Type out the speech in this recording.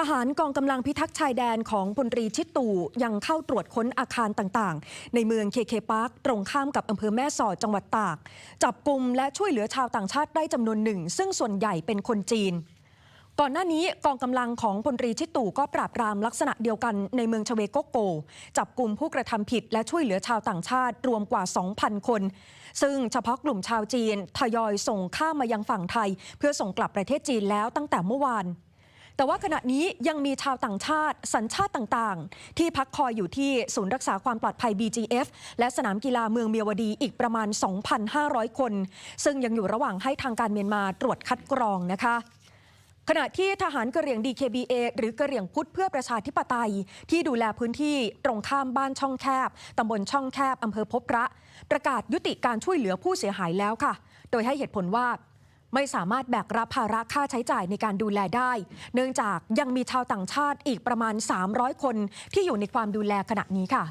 ทหารกองกำลังพิทักษ์ชายแดนของพลตรีชิดตู่ยังเข้าตรวจค้นอาคารต่างๆ ในเมืองเคเคปาร์คตรงข้ามกับอำเภอแม่สอดจังหวัดตาก จับกลุ่มและช่วยเหลือชาวต่างชาติได้จำนวนหนึ่ง ซึ่งส่วนใหญ่เป็นคนจีน ก่อนหน้านี้กองกำลังของพลตรีชิดตู่ก็ปราบปรามลักษณะเดียวกันในเมืองชเวโกโก จับกลุ่มผู้กระทำผิดและช่วยเหลือชาวต่างชาติรวมกว่า 2,000 คน ซึ่งเฉพาะกลุ่มชาวจีนทยอยส่งข้ามมายังฝั่งไทย เพื่อส่งกลับประเทศจีนแล้วตั้งแต่เมื่อวาน แต่ว่าขณะนี้ยังมีชาวต่างชาติ สัญชาติต่างๆ ที่พักคอยอยู่ที่ศูนย์รักษาความปลอดภัย BGF และสนามกีฬาเมืองเมียวดีอีกประมาณ 2,500 คน ซึ่งยังอยู่ระหว่างให้ทางการเมียนมาตรวจคัดกรองนะคะขณะที่ทหารกระเหรี่ยง DKBA หรือกระเหรี่ยงพุทธเพื่อประชาธิปไตย ที่ดูแลพื้นที่ตรงข้ามบ้านช่องแคบ ตำบลช่องแคบ อำเภอพบพระ ประกาศยุติการช่วยเหลือผู้เสียหายแล้วค่ะ โดยให้เหตุผลว่า ไม่สามารถแบกรับภาระค่าใช้จ่ายในการดูแลได้ เนื่องจากยังมีชาวต่างชาติอีกประมาณ 300 คนที่อยู่ในความดูแลขณะนี้ค่ะ